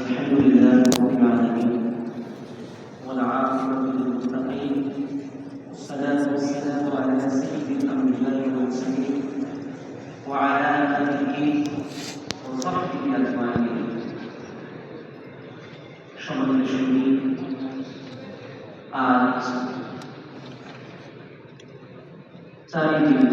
الحمد لله رب العالمين والعاقبة للمتقين والصلاة والسلام على سيد الأنبياء والمرسلين وعلى آله وصحبه أجمعين সম্মানিত সঙ্গী আজ চারই দীর্ঘ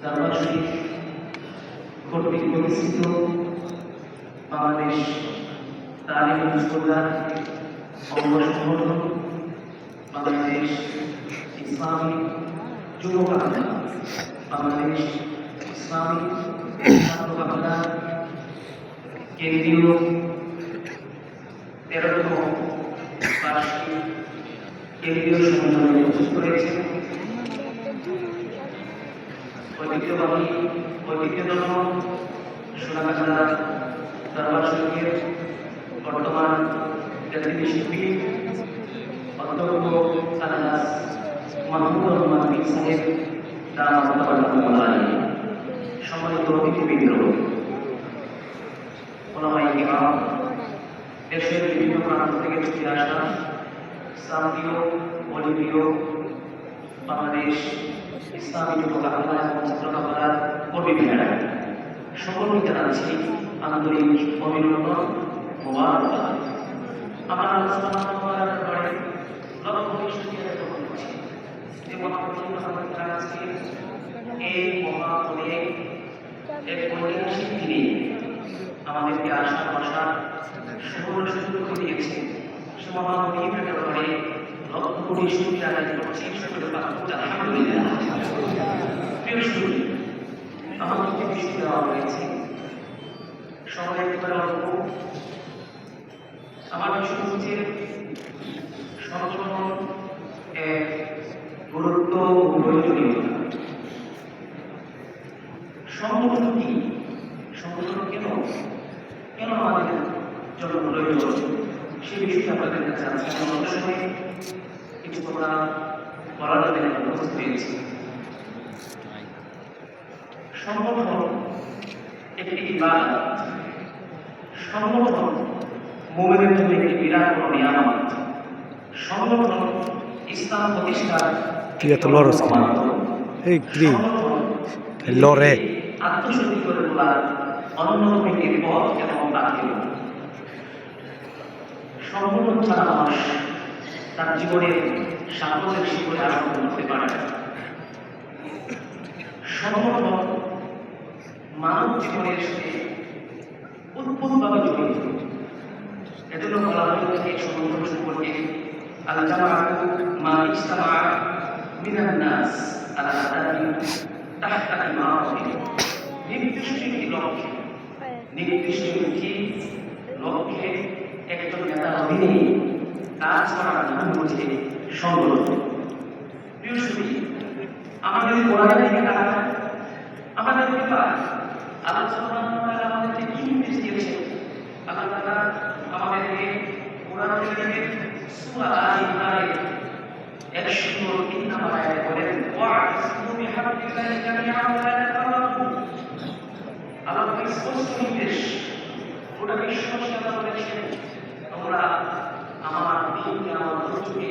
দরবার শরীফ কর্তৃক প্রতিষ্ঠিত বাংলাদেশ তালিম মুসল্লার অঙ্গ সংগঠন, বাংলাদেশ ইসলামী যুব কাফেলা বাংলাদেশ ইসলামী ছাত্র কেন্দ্রীয় তেরোতম বার্ষিক কেন্দ্রীয় সম্মেলনে উপস্থিত ঐতিহ্যবাহী, ঐতিহ্যতম সোনাগাছা দরবার শরীফের বর্তমান জাতীয় শিল্পী, অধ্যক্ষ আলহাস মাহমুদুর রহমান বিন সাহেব সম্মানিত অতিথিবৃন্দ দেশের বিভিন্ন প্রান্ত থেকে ছুটে আসা শান্তিও বলিপ্রিয় বাংলাদেশ, ইসলামী কাফেলা এবং ছাত্র কাফেলার কর্মীরা সকলকে জানাচ্ছি আন্তরিক অভিনন্দন, মোবারকবাদ। যে মহাপ্রভু এই মহাপদে এক ঐতিহাসিক দিনে আমাদেরকে আশা বসা সুবর্ণ সুযোগ দিয়েছে। সে লক্ষ কোটি শুক্রিয়া আদায় করছি আলহামদুলিল্লাহ প্রিয় শুক্রিয়া আমাদেরকে বিষয় দেওয়া হয়েছে সবাই একেবারে অল্প আমার বিষয় হচ্ছে সংশোধন এক গুরুত্ব প্রয়োজনীয়তা সংগঠন কি সংগঠন কেন কেন আমাদের জন্য প্রয়োজন সেই বিষয়টি আপনাদের কাছে আমরা সময় বলার জন্য এখানে উপস্থিত হয়েছি। সংগঠন একটি ইবাদত সংগঠন মোমেনের জন্য একটি বিরাট বড় নিয়ামত। সংগঠন ইসলাম প্রতিষ্ঠার কি এত লরস এই কি? লরে। আত্মশুদ্ধি করে তোলার অন্যতম একটি পথ এবং মানুষ তার জীবনের সাফল্যের শিখরে আরম্ভ করতে পারে। সংগঠন মানব জীবনের সাথে উৎপত্তভাবে জড়িত এজন্য বলা হয়েছে এই সংগঠন সম্পর্কে আল জামাআতু মা ইজতামা মিনান নাস আলা হাদাতিন তাহতা নির্দিষ্ট লক্ষ্যে নির্দিষ্ট একটি লক্ষ্যে একজন নেতার অধীনে কাজ করার নাম সুধী আমাদের কোরআন থেকে আমাদের ব্যাপার আলোচনা আমাদেরকে কি নির্দেশ দিয়েছে আল্লাহ তাআলা আমাদেরকে কোরআন থেকে সূরা আল ইমরানের 103 নম্বর আয়াতে বলেন ওয়া'তাসিমু বিহাবলিল্লাহি জামিআন ওয়া লা তাফাররাকু আল্লাহ স্পষ্ট নির্দেশ গোটা বিশ্ববাসী আল্লাহ বলেছেন তোমরা আমার দিনকে আমার ধৈর্যকে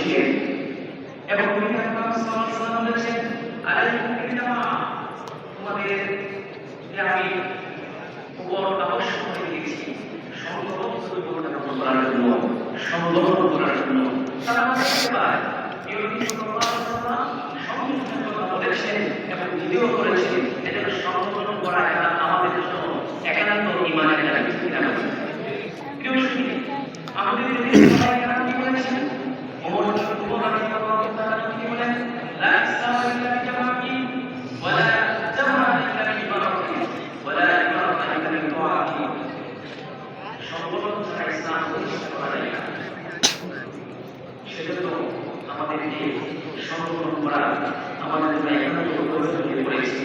কায় এবং তিনি বলেছেন আলাইকুম তোমাদের যে আমি উপর আবশ্যক করে দিয়েছি সংগঠন করার জন্য। সংগঠন করার জন্য। তারা আমাদের সংগঠন এবং এটা সংগঠন করা এটা আমাদের জন্য একান্ত ইমানের একটা ভিত্তি রাখা প্রিয় সুধী, আমাদের যদি সবাই এখানে কি বলেছেন ওমর উপর রাদিয়াল্লাহু তাআলা কি বলেন লা ইসলামা ইল্লা বিজামাতি ওয়ালা জামাআ ইল্লা বিবারাকাতি ওয়ালা ইবারাকা ইল্লা বিতাআতি সংগঠন ছাড়া ইসলাম প্রতিষ্ঠা করা যায় না সেজন্য আমাদেরকে সংগঠন করা আমাদের জন্য একান্ত প্রয়োজন হয়ে পড়েছে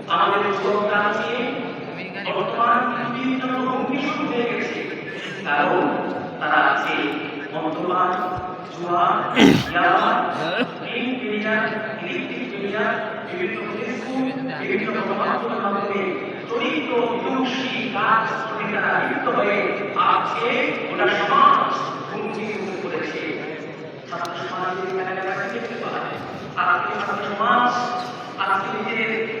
আমাদের যুবকরা আজকে বর্তমান পৃথিবীর জন্য হুমকি শুরু হয়ে গেছে। কারণ তারা আছে মদ্যপান জুয়া ইয়াবা গেম দুনিয়া ইলেকট্রিক দুনিয়া বিভিন্ন ফেসবুক বিভিন্ন গণমাধ্যমের মাধ্যমে চরিত্র বিদুষী কাজ তারা লিপ্ত হয়ে আজকে গোটা সমাজ হুমকি মুখে পড়েছে ছাত্র সমাজের মেলামেলা দেখতে পায় আজকে ছাত্র সমাজ? আজকে নিজেদের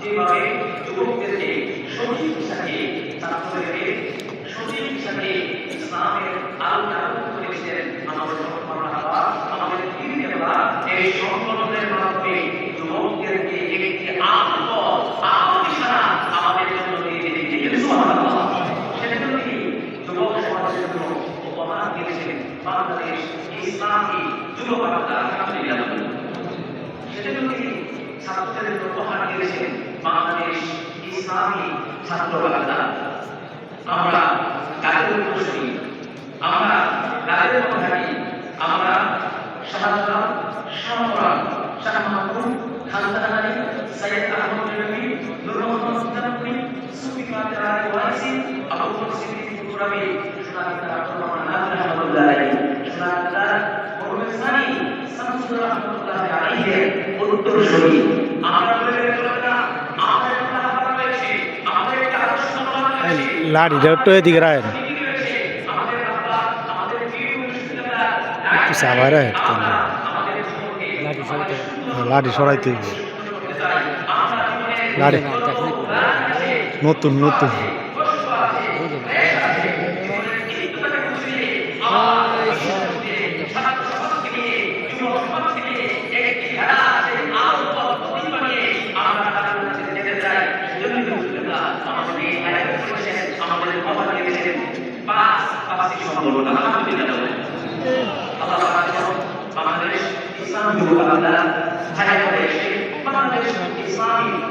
যেভাবে যুবকদেরকে সঠিক হিসাবে ছাত্রদেরকে সঠিক হিসাবে ইসলামের আলোটা করেছিলেন আমাদের সর্বমান হাবা আমাদের পৃথিবী দেবতা এই সংগঠনের মাধ্যমে যুবকদেরকে একটি আত্ম আত্মবিশ্বাস আমাদের জন্য দিয়ে দিয়েছিলেন সুবহানাল্লাহ সেজন্য তিনি যুবক সমাজের জন্য উপহার দিয়েছিলেন বাংলাদেশ ইসলামী যুব বাংলা আলহামদুলিল্লাহ সেজন্য তিনি ছাত্রদের জন্য উপহার দিয়েছেন বাংলাদেশ ইসলামী ছাত্রবাদা। আমরা কাদের উপস্থিতি, আমরা মতো থাকি আমরা শাহজালাল শাহরাম শাহ মাহমুদ খানদান আলী সৈয়দ আহমদ রবি নূর মোহাম্মদ সিদ্দিকী সুফি আলী ওয়াইসি, আবু বকর কুরাবি আলাইহি, উত্তরসূরি। আমরা বলে গেলাম না আমাদের একটা হাত রয়েছে আমাদের একটা আদর্শ লাঠিটা একটু এদিকে রায় একটু সাবাই রাখেন লাঠি সরাইতে লাড়ি নতুন নতুন বাংলাদেশ ইসলাম ছায়া করে এসে বাংলাদেশ ইসলামী ছায়া করে এসে আমাদের